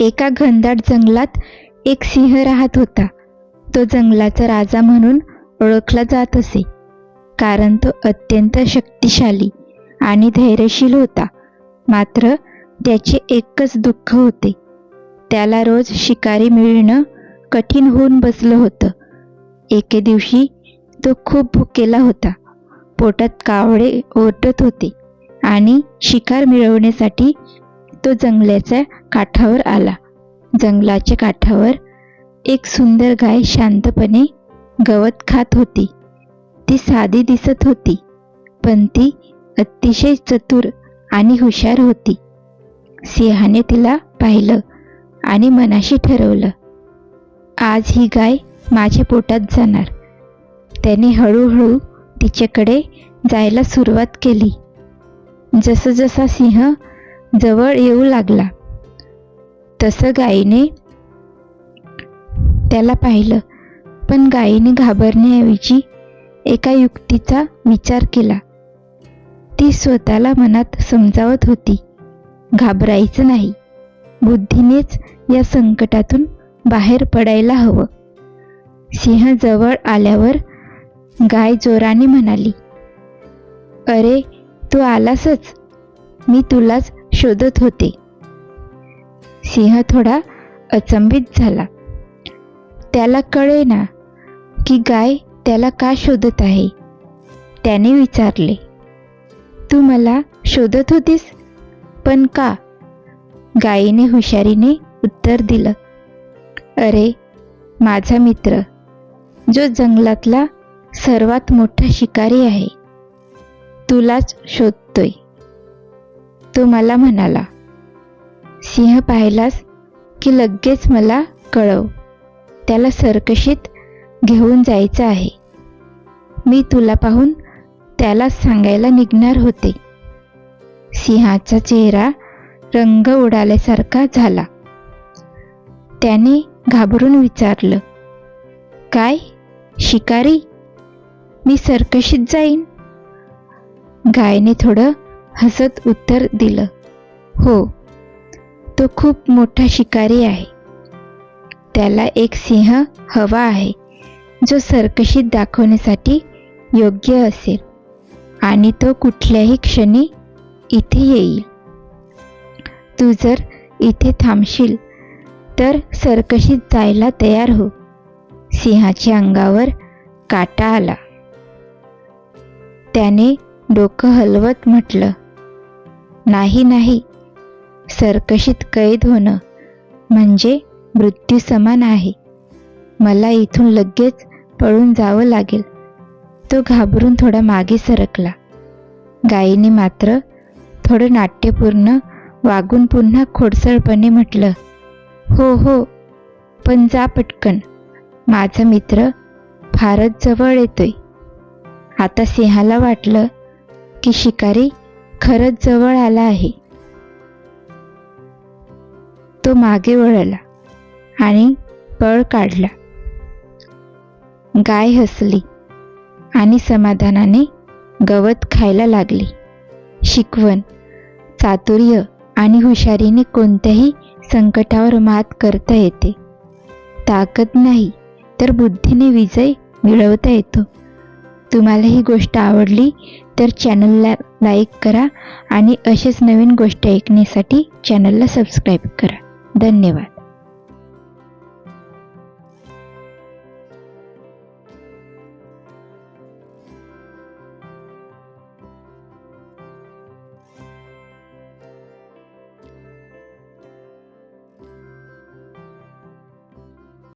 एका घनदाट जंगलात एक सिंह राहत होता. तो जंगलाचा राजा म्हणून ओळखला जात असे. कारण तो अत्यंत शक्तिशाली आणि धैर्यशील होता. मात्र त्याचे एकच दुःख होते. त्याला रोज शिकारी मिळणं कठीण होऊन बसलं होतं. एके दिवशी तो खूप भुकेला होता. पोटात कावळे ओरडत होते आणि शिकार मिळवण्यासाठी तो जंगलाच्या काठावर आला. जंगलाच्या काठावर एक सुंदर गाय शांतपणे गवत खात होती. ती साधी दिसत होती पण ती अतिशय चतुर आणि हुशार होती. सिंहाने तिला पाहिलं आणि मनाशी ठरवलं आज ही गाय माझ्या पोटात जाणार. त्याने हळूहळू तिच्याकडे जायला सुरुवात केली. जसजसा सिंह जवळ येऊ लागला. तसं गायीने त्याला पाहिलं पण गायीने घाबरण्याऐवजी एका युक्तीचा विचार केला. ती स्वतःला मनात समजावत होती घाबरायचं नाही. बुद्धीनेच या संकटातून बाहेर पडायला हवं. सिंह जवळ आल्यावर गाय जोराने म्हणाली अरे तू आलासच. मी तुलाच शोधत होते. सिंह थोडा अचंबित झाला. त्याला कळे ना की गाय त्याला का शोधत आहे. त्याने विचारले तू मला शोधत होतीस? पण का? गायीने हुशारीने उत्तर दिलं अरे माझा मित्र जो जंगलातला सर्वात मोठा शिकारी आहे तुलाच शोधतोय. तो मला म्हणाला. सिंह पाहिलास की लगेच मला कळव. त्याला सरकशीत घेऊन जायचं आहे. मी तुला पाहून त्याला सांगायला निघणार होते. सिंहाचा चेहरा रंग उडाल्यासारखा झाला. त्याने घाबरून विचारलं काय शिकारी? मी सरकशीत जाईन? गायने थोडं हसत उत्तर दिलं. हो तो खूप मोठा शिकारी आहे. त्याला एक सिंह हवा आहे जो सरकशीत दाखवण्यासाठी योग्य असेल आणि तो कुठल्याही क्षणी इथे येईल. तू जर इथे थांबशील तर सरकशीत जायला तयार हो. सिंहाच्या अंगावर काटा आला. त्याने डोकं हलवत म्हटलं नाही नाही. सरकशीत कैद होणं म्हणजे मृत्यू समान आहे. मला इथून लगेच पळून जावं लागेल. तो घाबरून थोडा मागे सरकला. गायीने मात्र थोडं नाट्यपूर्ण वागून पुन्हा खोडसळपणे म्हटलं हो हो पण जा पटकन. माझा मित्र फारच जवळ येतोय. आता सिंहाला वाटलं की शिकारी खरंच जवळ आला आहे. तो मागे वळला आणि पळ काढला. गाय हसली आणि समाधानाने गवत खायला लागली. शिकवण चातुर्य आणि हुशारीने कोणत्याही संकटावर मात करता येते. ताकद नाही तर बुद्धीने विजय मिळवता येतो. तुम्हाला ही गोष्ट आवडली तर चॅनलला लाईक करा आणि असेच नवीन गोष्ट ऐकण्यासाठी चॅनलला सबस्क्राईब करा. धन्यवाद.